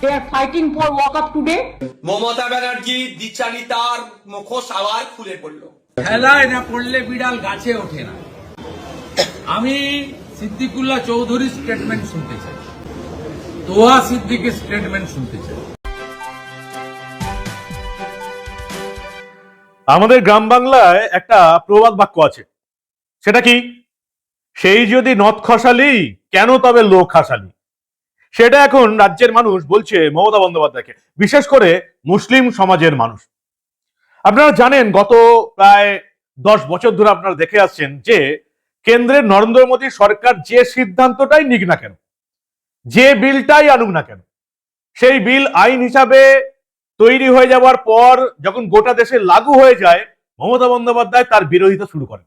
They are fighting for walk up today. Mamata Banerjee দ্বিচারিতার মুখোশ আবার খুলে পড়ল। খেলায় না পড়লে বিড়াল গাছে ওঠে না। আমি সিদ্দিকুল্লাহ চৌধুরীর স্টেটমেন্ট শুনতে চাই। তোহা সিদ্দিকের স্টেটমেন্ট শুনতে চাই। আমাদের গ্রাম বাংলায় একটা প্রবাদ বাক্য আছে। সেটা কি? সেই যদি নথ খসালি কেন তবে লোক খাসালি সেটা এখন রাজ্যের মানুষ বলছে মমতা বন্দ্যোপাধ্যায়কে, বিশেষ করে মুসলিম সমাজের মানুষ। আপনারা জানেন, গত প্রায় দশ বছর ধরে আপনারা দেখে আসছেন যে কেন্দ্রের নরেন্দ্র মোদী সরকার যে সিদ্ধান্তটাই নিক না কেন, যে বিলটাই আনুক না কেন, সেই বিল আইন হিসাবে তৈরি হয়ে যাওয়ার পর যখন গোটা দেশে লাগু হয়ে যায়, মমতা বন্দ্যোপাধ্যায় তার বিরোধিতা শুরু করেন।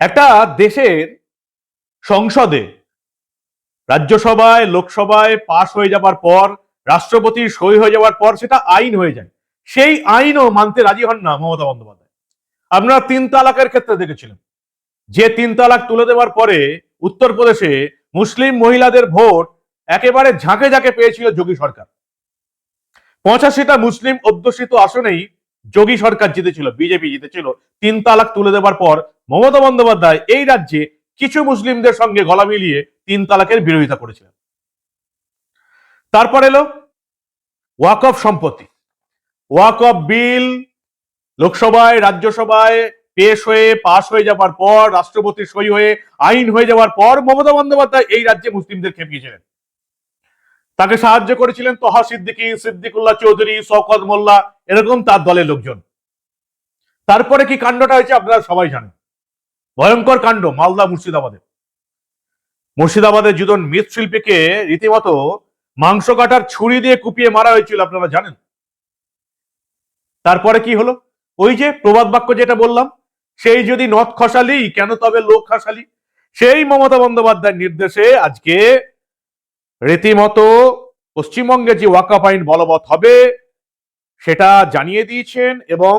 একটা দেশের সংসদে রাজ্যসভায়, লোকসভায় পাশ হয়ে যাবার পর, রাষ্ট্রপতি সই হয়ে যাওয়ার পর সেটা আইন হয়ে যায়। সেই আইনও মানতে রাজি হন না মমতা বন্দ্যোপাধ্যায়। আপনারা তিন তালাকের ক্ষেত্রে দেখেছিলেন। যে তিন তালাক তুলে দেওয়ার পরে উত্তরপ্রদেশে মুসলিম মহিলাদের ভোট একেবারে ঝাঁকে ঝাঁকে পেয়েছিল যোগী সরকার। পঁচাশিটা মুসলিম অধ্যুষিত আসনেই যোগী সরকার জিতেছিল, বিজেপি জিতেছিল। তিন তালাক তুলে দেওয়ার পর মমতা বন্দ্যোপাধ্যায় এই রাজ্যে কিছু মুসলিমদের সঙ্গে গলা মিলিয়ে তিন তালাকের বিরোধিতা করেছিলেন। তারপর এলো ওয়াকফ সম্পত্তি। ওয়াকফ বিল লোকসভায়, রাজ্যসভায় পেশ হয়ে, পাশ হয়ে যাবার পর, রাষ্ট্রপতি সই হয়ে, আইন হয়ে যাওয়ার পর মমতা বন্দ্যোপাধ্যায় এই রাজ্যে মুসলিমদের খেপিয়েছিলেন। তাকে সাহায্য করেছিলেন তহা সিদ্দিকী, সিদ্দিকুল্লাহ চৌধুরী, শওকত মোল্লা, এরকম তার দলের লোকজন। তারপরে কি কাণ্ডটা হয়েছে আপনারা সবাই জানেন। ভয়ঙ্কর কাণ্ড, মালদা, মুর্শিদাবাদে। মুর্শিদাবাদের দুজন মৃৎশিল্পীকে রীতিমতো মাংস কাটার ছুরি দিয়ে কুপিয়ে মারা হয়েছিল, আপনারা জানেন? তারপরে কি হলো? ওই যে প্রবাদ বাক্য যেটা বললাম, সেই যদি নথ খসালি, কেন তবে লোক খাসালি? সেই মমতা বন্দ্যোপাধ্যায়ের নির্দেশে আজকে রীতিমতো পশ্চিমবঙ্গে যে ওয়াকাপ আইন বলবৎ হবে, সেটা জানিয়ে দিয়েছেন এবং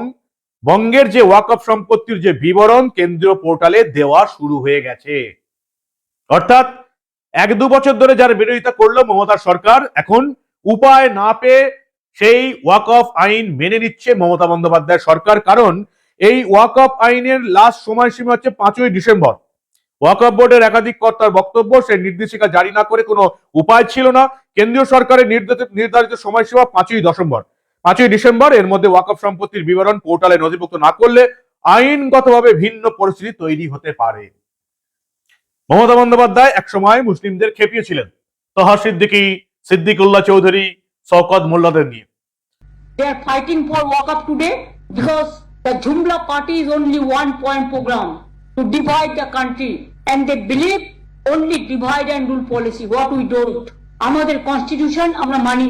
বঙ্গের যে ওয়াকফ সম্পত্তির যে বিবরণ কেন্দ্রীয় পোর্টালে দেওয়া শুরু হয়ে গেছে। অর্থাৎ এক দু বছর ধরে যারা বিরোধিতা করল মমতা সরকার, এখন উপায় না পেয়ে সেই ওয়াকফ আইন মেনে নিচ্ছে মমতা বন্দ্যোপাধ্যায় সরকার। কারণ এই ওয়াকফ আইনের লাস্ট সময়সীমা হচ্ছে পাঁচই ডিসেম্বর। ওয়াকফ বোর্ডের একাধিক কর্তার বক্তব্য সেই নির্দেশিকা জারি না করে কোনো উপায় ছিল না। কেন্দ্রীয় সরকারের নির্ধারিত সময়সীমা পাঁচই ডিসেম্বর পাঁচই ডিসেম্বর এর মধ্যে ওয়াকফ সম্পত্তির বিবরণ পোর্টালে নথিভুক্ত না করলে আইনগতভাবে ভিন্ন পরিস্থিতি তৈরি হতে পারে মমতা বন্দ্যোপাধ্যায় একসময় মুসলিমদের খেপিয়েছিলেন তহা সিদ্দিকী সিদ্দিকুল্লাহ চৌধুরী শওকত মোল্লাদের নিয়ে They are fighting for walk up today because the Jumla party is only one point program to divide the country and they believe only divide and rule policy what we don't আমাদের constitution আমরা মানি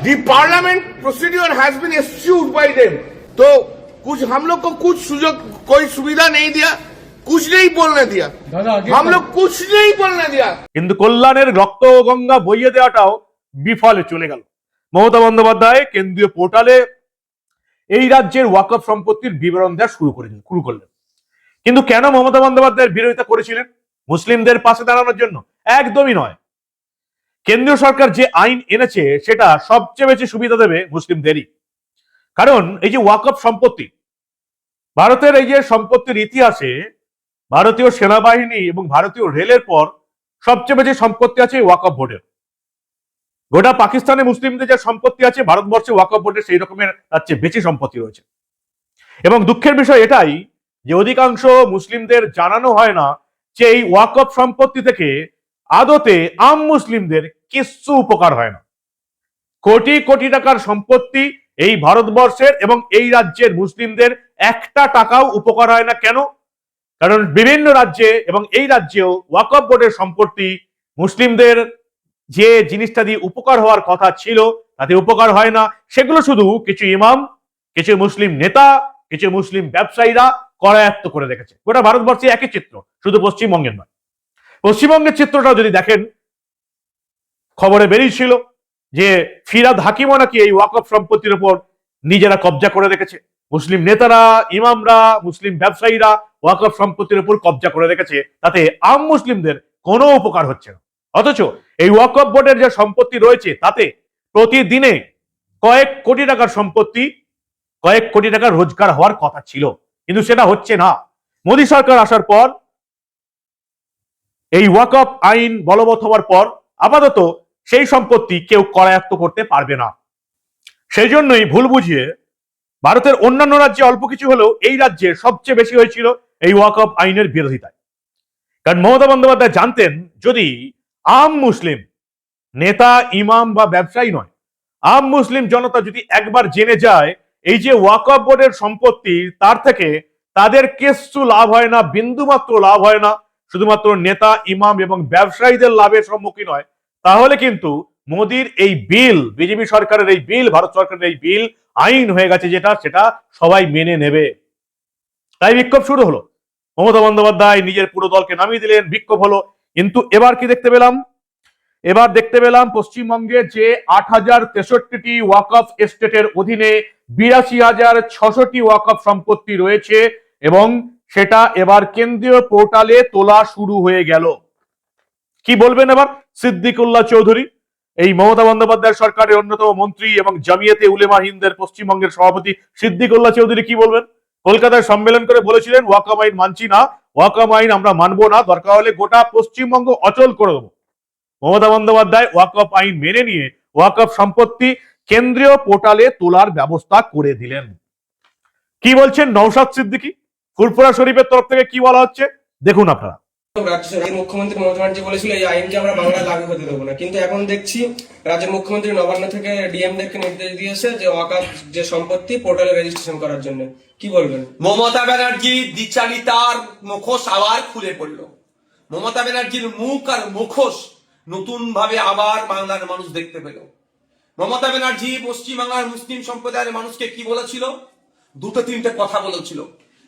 The parliament procedure has been eschewed by them. तो कुछ हम लोग को कुछ सुजोग कोई सुविधा नहीं दिया कुछ नहीं बोलने दिया हम लोग कुछ नहीं बोलने दिया কিন্তু কল্যাণের রক্ত গঙ্গা বইয়ে দেওয়াটাও বিফলে চলে গেল মমতা বন্দ্যোপাধ্যায় কেন্দ্রীয় পোর্টালে এই রাজ্যের ওয়াকফ সম্পত্তির বিবরণ দেওয়া শুরু করেছেন শুরু করলেন কিন্তু কেন মমতা বন্দ্যোপাধ্যায়ের বিরোধিতা করেছিলেন মুসলিমদের পাশে দাঁড়ানোর জন্য একদমই নয় কেন্দ্রীয় সরকার যে আইন এনেছে, সেটা সবচেয়ে বেশি সুবিধা দেবে মুসলিমদেরই। কারণ এই যে ওয়াকফ সম্পত্তি, ভারতের এই যে সম্পত্তির ইতিহাসে ভারতীয় সেনাবাহিনী এবং ভারতীয় রেলের পর সবচেয়ে বেশি সম্পত্তি আছে ওয়াকফ বোর্ডের। গোটা পাকিস্তানে মুসলিমদের যে সম্পত্তি আছে, ভারতবর্ষে ওয়াকফ বোর্ডের সেই রকমের তার চেয়ে বেশি সম্পত্তি রয়েছে। এবং দুঃখের বিষয় এটাই যে অধিকাংশ মুসলিমদের জানানো হয় না যে এই ওয়াকফ সম্পত্তি থেকে আদতে আম মুসলিমদের কিচ্ছু উপকার হয় না। কোটি কোটি টাকার সম্পত্তি এই ভারতবর্ষের এবং এই রাজ্যের মুসলিমদের একটা টাকাও উপকার হয় না কেন? কারণ বিভিন্ন রাজ্যে এবং এই রাজ্যেও ওয়াকফ বোর্ডের সম্পত্তি মুসলিমদের যে জিনিসটা দিয়ে উপকার হওয়ার কথা ছিল, তাতে উপকার হয় না। সেগুলো শুধু কিছু ইমাম, কিছু মুসলিম নেতা, কিছু মুসলিম ব্যবসায়ীরা করায়ত্ত করে রেখেছে। গোটা ভারতবর্ষে একই চিত্র, শুধু পশ্চিমবঙ্গের নয়। পশ্চিমবঙ্গের চিত্রটাও যদি দেখেন, খবরে বেরিয়েছিল যে ফিরাদ হাকিমও নাকি এই ওয়াকফ সম্পত্তির উপর নিজেরা কবজা করে রেখেছে। মুসলিম নেতারা, ইমামরা, মুসলিম ব্যবসায়ীরা ওয়াকফ সম্পত্তির উপর কবজা করে রেখেছে। তাতে আম মুসলিমদের কোনো উপকার হচ্ছে না। অথচ এই ওয়াকফ বোর্ডের যে সম্পত্তি রয়েছে, তাতে প্রতিদিনে কয়েক কোটি টাকার সম্পত্তি, কয়েক কোটি টাকার রোজগার হওয়ার কথা ছিল। কিন্তু সেটা হচ্ছে না। মোদী সরকার আসার পর এই ওয়াকফ আইন বলবৎ হওয়ার পর আপাতত সেই সম্পত্তি কেউ করায়ত্ত করতে পারবে না। সেই জন্যই ভুল বুঝিয়ে ভারতের অন্যান্য রাজ্যে অল্প কিছু হলেও এই রাজ্যে সবচেয়ে বেশি হয়েছিল এই ওয়াকফ আইনের বিরোধিতায়। কারণ মমতা বন্দ্যোপাধ্যায় জানতেন, যদি আম মুসলিম নেতা, ইমাম বা ব্যবসায়ী নয়, আম মুসলিম জনতা যদি একবার জেনে যায় এই যে ওয়াকফ বোর্ডের সম্পত্তি তার থেকে তাদের কেস্তু লাভ হয় না, বিন্দুমাত্র লাভ হয় না শুধুমাত্র নেতা, ইমাম এবং ব্যবসায়ীদের লাভের সম্মুখীন হয়, তাহলে কিন্তু মোদির এই বিল, বিজেপি সরকারের এই বিল, ভারত সরকারের এই বিল আইন হয়ে গেছে যেটা, সেটা সবাই মেনে নেবে। তাই বিক্ষোভ শুরু হলো। মমতা বন্দ্যোপাধ্যায় নিজের পুরো দলকে নামিয়ে দিলেন, বিক্ষোভ হলো। কিন্তু এবার কি দেখতে পেলাম? এবার দেখতে পেলাম পশ্চিমবঙ্গে যে আট হাজার তেষট্টিটি ওয়াকফ এস্টেটের অধীনে বিরাশি হাজার ছশোটি ওয়াকফ সম্পত্তি রয়েছে এবং সেটা এবার কেন্দ্রীয় পোর্টালে তোলা শুরু হয়ে গেল। কি বলবেন এবার? সিদ্দিকুল্লাহ চৌধুরী, এই মমতা বন্দ্যোপাধ্যায় সরকারের অন্যতম মন্ত্রী এবং জামিয়াতে উলেমা হিন্দের পশ্চিমবঙ্গের সভাপতি সিদ্দিকুল্লাহ চৌধুরী কি বলবেন? কলকাতায় সম্মেলন করে বলেছিলেন ওয়াকাম আইন মানছি না ওয়াকাম আইন আমরা মানবো না, দরকার হলে গোটা পশ্চিমবঙ্গ অচল করে দেবো। মমতা বন্দ্যোপাধ্যায় ওয়াকফ আইন মেনে নিয়ে ওয়াকফ সম্পত্তি কেন্দ্রীয় পোর্টালে তোলার ব্যবস্থা করে দিলেন। কি বলছেন নৌসাদ সিদ্দিকী? ফুরফুরা শরীফের তরফ থেকে কি বলা হচ্ছে? দেখুন আপনারা। মুখ্যমন্ত্রী মমতা ব্যানার্জি বলেছিল এই আইনকে আমরা বাংলায় লাগু হতে দেবো না। কিন্তু এখন দেখছি রাজ্যের মুখ্যমন্ত্রী নবান্ন থেকে ডিএমদেরকে নির্দেশ দিয়েছে যে ওয়াকাফ যে সম্পত্তি পোর্টালে রেজিস্ট্রেশন করার জন্য। কি বলবেন? মমতা ব্যানার্জি দ্বিচারিতার মুখোশ আবার খুলে পড়ল। মমতা ব্যানার্জির মুখ আর মুখোশ নতুন ভাবে আবার বাংলার মানুষ দেখতে পেল। মমতা ব্যানার্জি পশ্চিমবাংলার মুসলিম সম্প্রদায়ের মানুষকে কি বলেছিল? দুটো তিনটে কথা বলেছিল।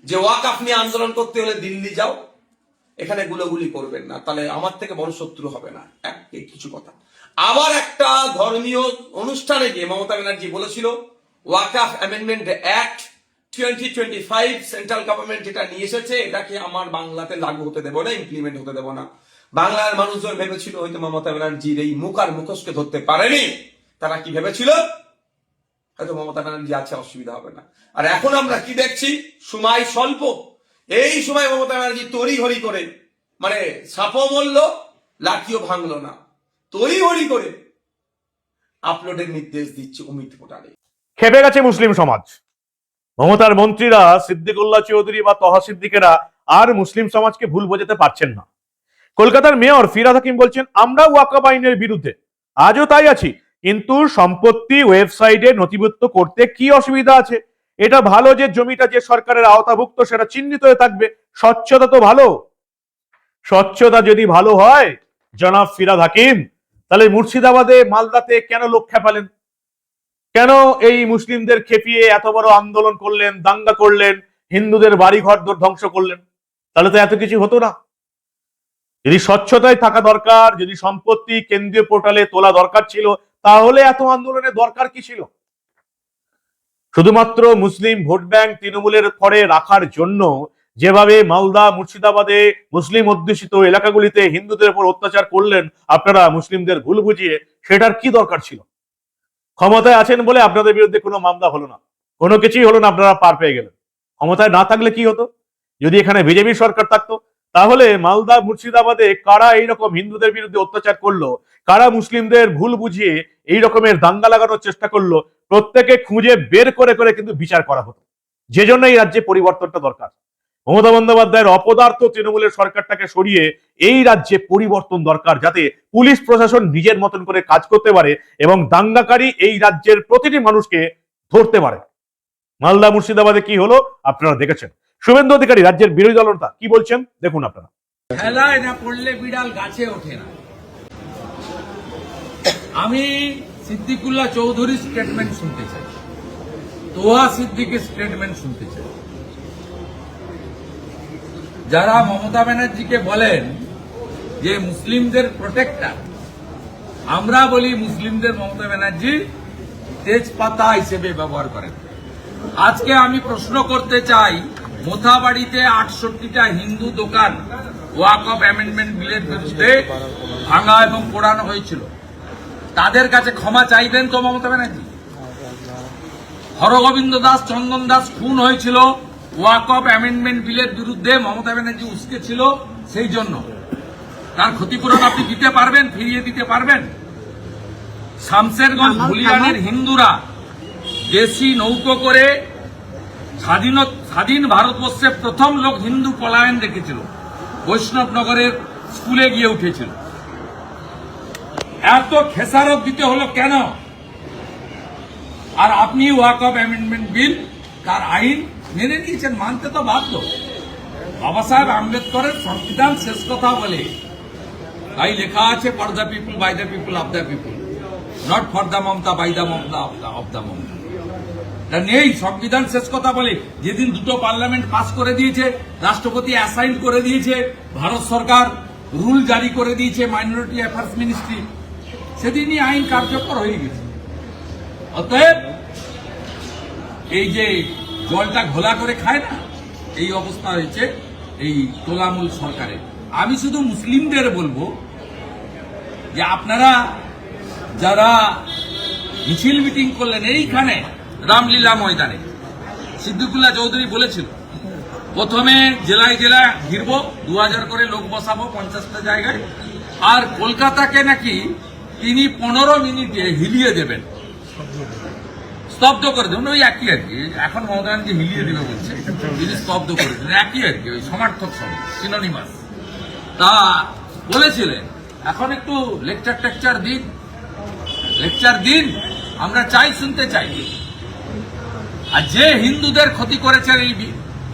যে ওয়াকাফ নিয়ে আন্দোলন করতে হলে দিল্লি যাও, এখানে গুলোগুলি করবেন না। তাহলে আমার থেকে বড় শত্রু হবে না। এক কিছু কথা। আবার একটা ধর্মীয় অনুষ্ঠানে গিয়ে মমতা ব্যানার্জি বলেছিল, Waqf amendment act twenty twenty five central government যেটা নিয়ে এসেছে, এটাকে আমার বাংলাতে লাগু হতে দেবো না ইমপ্লিমেন্ট হতে দেবো না। বাংলার মানুষজন ভেবেছিল, হয়তো মমতা ব্যানার্জির এই মুখ আর মুখোশকে ধরতে পারেনি। তারা কি ভেবেছিল? হয়তো মমতা ব্যানার্জি আছে, অসুবিধা হবে না। আর এখন আমরা কি দেখছি? সময় স্বল্প। এই সময় মমতা ব্যানার্জি তড়ি হরি করে মানে সাপও মরল লাঠিও ভাঙলো না। তড়ি হরি করে আপলোডের নির্দেশ দিচ্ছে অমিত পোটালে খেপে গেছে মুসলিম সমাজ। মমতার মন্ত্রীরা সিদ্দিকুল্লাহ চৌধুরী বা তহা সিদ্দিকেরা আর মুসলিম সমাজকে ভুল বোঝাতে পারছেন না। কলকাতার মেয়র ফিরাদ হাকিম বলছেন আমরা ওয়াকাব আইনের বিরুদ্ধে। আজও তাই আছি। কিন্তু সম্পত্তি ওয়েবসাইটে নথিভুক্ত করতে কি অসুবিধা আছে? এটা ভালো যে জমিটা যে সরকারের আওতাভুক্ত সেটা চিহ্নিত হয়ে থাকবে। স্বচ্ছতা তো ভালো। স্বচ্ছতা যদি ভালো হয়, জনাব ফিরাদ হাকিম, তাহলে মুর্শিদাবাদে, মালদাতে কেন লোক খেপালেন? কেন এই মুসলিমদের খেপিয়ে এত বড় আন্দোলন করলেন, দাঙ্গা করলেন, হিন্দুদের বাড়িঘর ধ্বংস করলেন? তাহলে তো এত কিছু হতো না। যদি স্বচ্ছতায় থাকা দরকার, যদি সম্পত্তি কেন্দ্রীয় পোর্টালে তোলা দরকার ছিল তাহলে এত আন্দোলনের দরকার কি ছিল? শুধুমাত্র মুসলিম ভোট ব্যাংক তৃণমূলের পরে রাখার জন্য যেভাবে মালদা, মুর্শিদাবাদে মুসলিম অধ্যুষিত এলাকাগুলিতে হিন্দুদের উপর অত্যাচার করলেন আপনারা মুসলিমদের ভুল বুঝিয়ে, সেটার কি দরকার ছিল? ক্ষমতায় আছেন বলে আপনাদের বিরুদ্ধে কোনো মামলা হলো না। কোনো কিছুই হলো না, আপনারা পার পেয়ে গেলেন। ক্ষমতায় না থাকলে কি হতো? যদি এখানে বিজেপি সরকার থাকতো তাহলে মালদা মুর্শিদাবাদে কারা এইরকম হিন্দুদের বিরুদ্ধে অত্যাচার করল? কারা মুসলিমদের ভুল বুঝিয়ে এই রকমের দাঙ্গা লাগানোর চেষ্টা করল? প্রত্যেকে খুঁজে বের করে করে কিন্তু বিচার করা হতো। যে জন্য এই রাজ্যে পরিবর্তনটা দরকার। মমতা বন্দ্যোপাধ্যায়ের অপদার্থ তৃণমূলের সরকারটাকে সরিয়ে এই রাজ্যে পরিবর্তন দরকার যাতে পুলিশ প্রশাসন নিজের মতন করে কাজ করতে পারে এবং দাঙ্গাকারী এই রাজ্যের প্রতিটি মানুষকে ধরতে পারে। মালদা মুর্শিদাবাদে কি হলো? আপনারা দেখেছেন। শুভেন্দু অধিকারী, রাজ্যের বিরোধী দলনেতা কি বলছেন? দেখুন আপনারা। খেলায় না পড়লে বিড়াল গাছে ওঠে না। আমি সিদ্দিকুল্লাহ চৌধুরীর স্টেটমেন্ট শুনতে চাই। তোহা সিদ্দিকের স্টেটমেন্ট শুনতে চাই। যারা মমতা ব্যানার্জিকে বলেন যে মুসলিমদের প্রোটেক্টার আমরা বলি মুসলিমদের মমতা ব্যানার্জি তেজপাতা হিসেবে ব্যবহার করেন। আজকে আমি প্রশ্ন করতে চাই মোথাবাড়িতে আটষট্টিটা হিন্দু দোকান ওয়াক অফ অ্যামেন্ডমেন্ট বিলের বিরুদ্ধে ভাঙা এবং পোড়ানো হয়েছিল। তাদের কাছে ক্ষমা চাইবেন তো মমতা ব্যানার্জি? হরগোবিন্দ দাস চন্দন দাস খুন হয়েছিল ওয়াক অফ অ্যামেন্ডমেন্ট বিলের বিরুদ্ধে মমতা ব্যানার্জি উস্কে ছিল সেই জন্য। তার ক্ষতিপূরণ আপনি দিতে পারবেন ফিরিয়ে দিতে পারবেন? শামসেরগঞ্জ ভুলিয়ানের হিন্দুরা দেশি নৌকো করে স্বাধীন স্বাধীন ভারতবর্ষে প্রথম লোক হিন্দু পলায়ন দেখেছিল। বৈষ্ণবনগরের স্কুলে গিয়ে উঠেছিল। এত খেসারত দিতে হলো কেন? আর আপনি ওয়াক অফ অ্যামেন্ডমেন্ট বিল, তার আইন মেনে নিয়েছেন, মানতে তো বাধ্য। বাবা সাহেব আম্বেদকরের সংবিধান শেষ কথা বলে, তাই লেখা আছে for the people by the people of the people not for the Mamata by the Mamata of the Mamata. নেই, সংবিধান শেষ কথা বলে যেদিন দুটো পার্লামেন্ট পাস করে দিয়েছে, রাষ্ট্রপতি অ্যাসাইন করে দিয়েছে, ভারত সরকার রুল জারি করে দিয়েছে, মাইনরিটি অ্যাফেয়ার্স মিনিস্ট্রি, সেদিনই আইন কার্যকর হয়ে গেছে। অতএব, এই যে জলটা ঘোলা করে খায় না, এই অবস্থা হয়েছে এই তোলামূল সরকারের। আমি শুধু মুসলিমদের বলব যে আপনারা যারা মিছিল মিটিং করলেন এইখানে রামলীলা ময়দানে। সিদ্দিকুল্লাহ চৌধুরী বলেছিল, প্রথমে জেলায় জেলায় ঘিরবো দু করে লোক বসাবো পঞ্চাশটা জায়গায়, আর কলকাতাকে নাকি তিনি পনেরো মিনিটে হিলিয়ে দেবেন। স্তব্ধ করে দেবেন। ওই একই আর কি। এখন মমতা ব্যানার্জি হিলিয়ে দেবে বলছে। তিনি স্তব্ধ করে দেবেন। একই আর কি, ওই সমার্থক সঙ্গে সিনোনিমাস তা বলেছিলেন, এখন একটু লেকচার টেকচার দিন। লেকচার দিন, আমরা চাই, শুনতে চাই। আর যে হিন্দুদের ক্ষতি করেছেন এই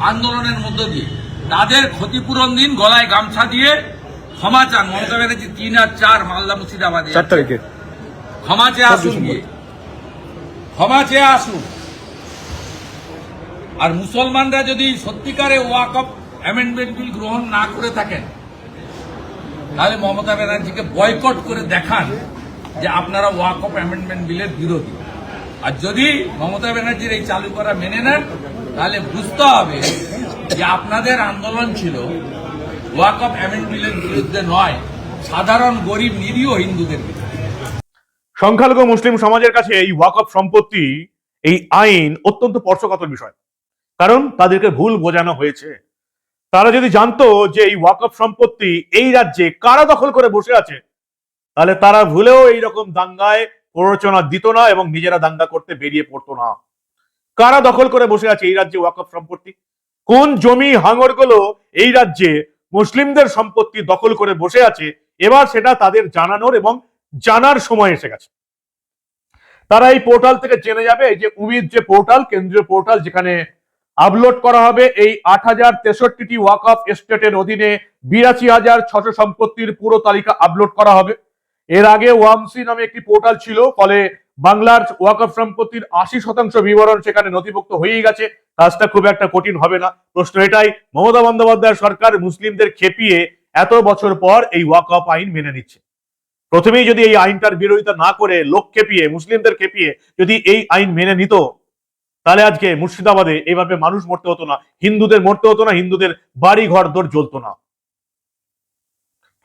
আন্দোলনের মধ্য দিয়ে তাদের ক্ষতিপূরণ দিন গলায় গামছা দিয়ে ক্ষমা চান। মমতা ব্যানার্জি তিন আর চার মালদা মুর্শিদাবাদে চার তারিখে? ক্ষমা চেয়ে আসুন গিয়ে। ক্ষমা চেয়ে আসুন। আর মুসলমানরা যদি সত্যিকারে ওয়াক অফ অ্যামেন্ডমেন্ট বিল গ্রহণ না করে থাকেন তাহলে মমতা ব্যানার্জিকে বয়কট করে দেখান যে আপনারা ওয়াক অফ অ্যামেন্ডমেন্ট বিলের বিরোধী। আর যদি মমতা ব্যানার্জির এই চালু করা মেনে নেন, তাহলে বুঝতে হবে যে আপনাদের আন্দোলন ছিল ওয়াক অফ অ্যামেন্ড বিলের বিরুদ্ধে নয়, সাধারণ, গরিব, নিরীহ হিন্দুদের সংখ্যালঘু মুসলিম সমাজের কাছে এই ওয়াকফ সম্পত্তি, এই আইন অত্যন্ত স্পর্শকাতর বিষয়। কারণ তাদেরকে ভুল বোঝানো হয়েছে। তারা যদি জানতো যে এই ওয়াকফ সম্পত্তি এই রাজ্যে কারা দখল করে বসে আছে, তাহলে তারা ভুলেও এই রকম দাঙ্গায় প্ররোচনা দিত না এবং নিজেরা দাঙ্গা করতে বেরিয়ে পড়তো না। কারা দখল করে বসে আছে এই রাজ্যে ওয়াকফ সম্পত্তি? কোন জমি হাঙরগুলো এই রাজ্যে? মুসলিমদের সম্পত্তি দখল করে বসে আছে, এবার সেটা তাদের জানানোর এবং জানার সময় এসে গেছে। তারা এই পোর্টাল থেকে জেনে যাবে, এই যে উমিদ যে পোর্টাল, কেন্দ্রীয় পোর্টাল যেখানে আপলোড করা হবে, এই আট হাজার তেষট্টিটি ওয়াক অফ এস্টেটের অধীনে বিরাশি হাজার ছশো সম্পত্তির পুরো তালিকা আপলোড করা হবে। এর আগে ওয়ামসি নামে একটি পোর্টাল ছিল, ফলে বাংলার ওয়াক অফ সম্পত্তির আশি শতাংশ বিবরণ সেখানে নথিভুক্ত হয়েই গেছে। কাজটা খুব একটা কঠিন হবে না। প্রশ্ন এটাই, মমতা বন্দ্যোপাধ্যায় সরকার মুসলিমদের খেপিয়ে এত বছর পর এই ওয়াক অফ আইন মেনে নিচ্ছে। প্রথমেই যদি এই আইনটার বিরোধিতা না করে, লোক খেপিয়ে, মুসলিমদের খেপিয়ে যদি এই আইন মেনে নিত, তাহলে আজকে মুর্শিদাবাদে এইভাবে মানুষ মরতে হতো না। হিন্দুদের মরতে হতো না, হিন্দুদের বাড়ি ঘর দর জ্বলতো না।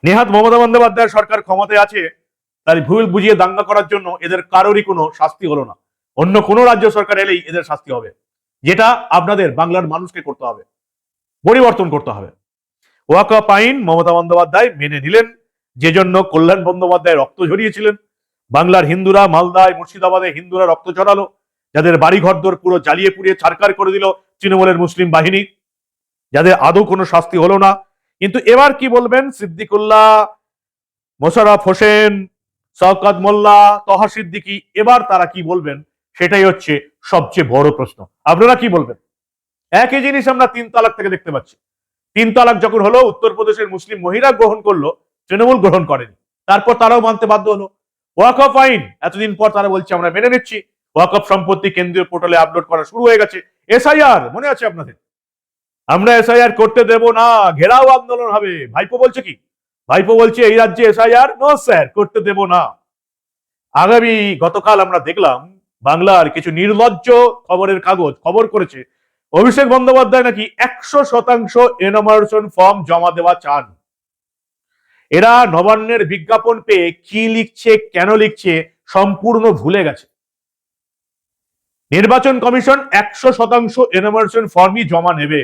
নেহাত মমতা বন্দ্যোপাধ্যায় সরকার ক্ষমতায় আছে তাই ভুল বুঝিয়ে দাঙ্গা করার জন্য এদের কারোরই কোনো শাস্তি হলো না। অন্য কোনো রাজ্য সরকার এলেই এদের শাস্তি হবে। যেটা আপনাদের বাংলার মানুষকে করতে হবে, পরিবর্তন করতে হবে। ওয়াকা আইন মমতা বন্দ্যোপাধ্যায় মেনে নিলেন যে জন্য কল্যাণ বন্দ্যোপাধ্যায় রক্ত ঝরিয়েছিলেন। বাংলার হিন্দুরা মালদায়, মুর্শিদাবাদে হিন্দুরা রক্ত চড়ালো যাদের বাড়ি ঘরদোর পুরো জ্বালিয়ে পুড়িয়ে ছারকার করে দিল তৃণমূলের মুসলিম বাহিনী। যাদের আদৌ কোনো শাস্তি হলো না কিন্তু এবার কি বলবেন? সিদ্দিকুল্লাহ মোশারফ হোসেন, শওকত মোল্লা, তহা সিদ্দিকি, এবার তারা কি বলবেন? সেটাই হচ্ছে সবচেয়ে বড় প্রশ্ন। আপনারা কি বলবেন? একই জিনিস আমরা তিন তালাক থেকে দেখতে পাচ্ছি। তিন তালাক যখন হলো, উত্তরপ্রদেশের মুসলিম মহিলা গ্রহণ করল, তৃণমূল গ্রহণ করেনি। তারপর তারাও মানতে বাধ্য হলো। ওয়াকফ আইন এতদিন পর তারা বলছে, আমরা মেনে নিচ্ছি। ওয়াকফ সম্পত্তি কেন্দ্রীয় পোর্টালে আপলোড করা শুরু হয়ে গেছে। এসআইআর মনে আছে আপনাদের? আমরা এসআইআর করতে দেব না, ঘেরাও আন্দোলন হবে। ভাইপো বলছে কি? ভাইপো বলছে, এই রাজ্যে এসআইআর নো স্যার করতে দেব না। আগামী গতকাল আমরা দেখলাম বাংলার কিছু নির্লজ্জ খবরের কাগজ, খবর করেছে। অভিষেক বন্দ্যোপাধ্যায় নাকি একশো শতাংশ এনমারেশন ফর্ম জমা দেওয়া চান। এরা নবান্নের বিজ্ঞাপন পেয়ে কি লিখছে, কেন লিখছে, সম্পূর্ণ ভুলে গেছে। নির্বাচন কমিশন একশো শতাংশ এনমারেশন ফর্মই জমা নেবে।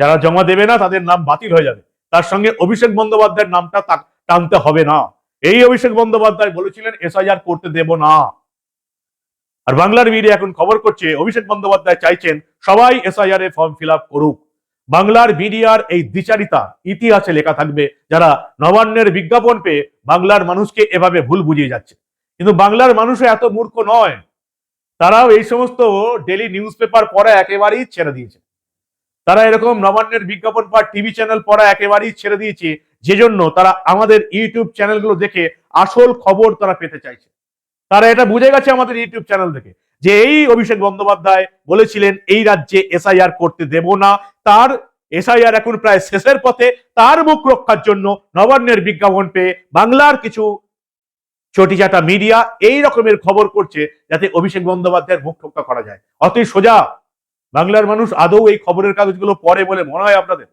যারা জমা দেবে না, তাদের নাম বাতিল হয়ে যাবে। তার সঙ্গে অভিষেক বন্দ্যোপাধ্যায়ের নামটা টানতে হবে না। এই অভিষেক বন্দ্যোপাধ্যায় বলেছিলেন, এসআইআর করতে দেব না। আর বাংলার মিডিয়া এখন খবর করছে, অভিষেক বন্দ্যোপাধ্যায় চাইছেন, সবাই এসআইআর এ ফর্ম ফিল করুক। বাংলার মিডিয়ার এই দ্বিচারিতা ইতিহাসে লেখা থাকবে, যারা নবান্নের বিজ্ঞাপন পেয়ে বাংলার মানুষকে এভাবে ভুল বুঝিয়ে যাচ্ছে। কিন্তু বাংলার মানুষও এত মূর্খ নয়। তারাও এই সমস্ত ডেলি নিউজ পেপার পড়া একেবারেই ছেড়ে দিয়েছে। তারা এরকম নবান্নের বিজ্ঞাপন বা টিভি চ্যানেল পড়া একেবারেই ছেড়ে দিয়েছে যে জন্য তারা আমাদের ইউটিউব চ্যানেলগুলো দেখে আসল খবর তারা পেতে চাইছে। তারা এটা বুঝে গেছে আমাদের ইউটিউব চ্যানেল থেকে যে এই অভিষেক বন্দ্যোপাধ্যায় বলেছিলেন, এই রাজ্যে এসআইআর করতে দেব না। তার এসআইআর এখন প্রায় শেষের পথে, তার মুখ রক্ষার জন্য নবান্নের বিজ্ঞাপন পেয়ে বাংলার কিছু চটিচাটা মিডিয়া এই রকমের খবর করছে, যাতে অভিষেক বন্দ্যোপাধ্যায়ের মুখ রক্ষা করা যায়। অতই সোজা বাংলার মানুষ আদৌ এই খবরের কাগজগুলো পড়ে বলে মনে হয় আপনাদের?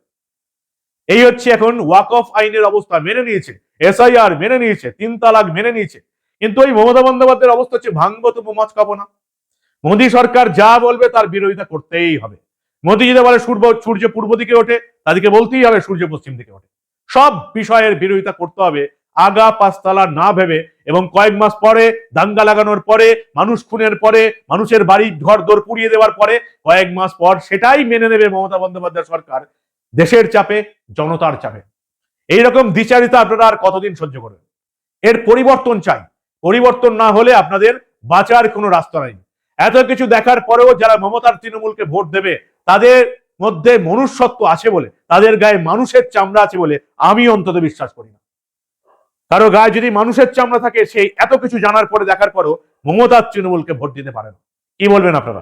এই হচ্ছে এখন ওয়াক অফ আইনের অবস্থা মেনে নিয়েছে, এসআইআর মেনে নিয়েছে তিন তালাক মেনে নিয়েছে। কিন্তু ওই মমতা বন্দ্যোপাধ্যায়ের অবস্থা হচ্ছে ভাঙবো তো মাছ খাব না মোদী সরকার যা বলবে তার বিরোধিতা করতেই হবে। মোদী যদি বলে সূর্য সূর্য পূর্ব দিকে ওঠে, তাদেরকে বলতেই হবে সূর্য পশ্চিম দিকে ওঠে। সব বিষয়ের বিরোধিতা করতে হবে আগা পাঁচতলা না ভেবে এবং কয়েক মাস পরে দাঙ্গা লাগানোর পরে, মানুষ খুনের পরে, মানুষের বাড়ি ঘর দোর পুড়িয়ে দেওয়ার পরে, কয়েক মাস পর সেটাই মেনে নেবে মমতা বন্দ্যোপাধ্যায় সরকার। দেশের চাপে, জনতার চাপে। এইরকম দ্বিচারিতা আপনারা আর কতদিন সহ্য করবেন? এর পরিবর্তন চাই। পরিবর্তন না হলে আপনাদের বাঁচার কোনো রাস্তা নেই। এত কিছু দেখার পরেও যারা মমতার তৃণমূলকে ভোট দেবে, তাদের মধ্যে মনুষ্যত্ব আছে বলে, তাদের গায়ে মানুষের চামড়া আছে বলে আমি অন্তত বিশ্বাস করি না। কারও গায়ে যদি মানুষের চামড়া থাকে, সেই এত কিছু জানার পরে, দেখার পরও মমতার তৃণমূলকে ভোট দিতে পারেন কি বলবেন আপনারা?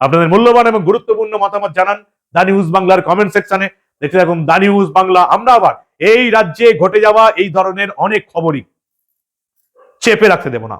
আপনাদের মূল্যবান এবং গুরুত্বপূর্ণ মতামত জানান দা নিউজ বাংলার কমেন্ট সেকশনে দেখতে থাকুন দা নিউজ বাংলা। আমরা আবার এই রাজ্যে ঘটে যাওয়া এই ধরনের অনেক খবরই চেপে রাখতে দেব না।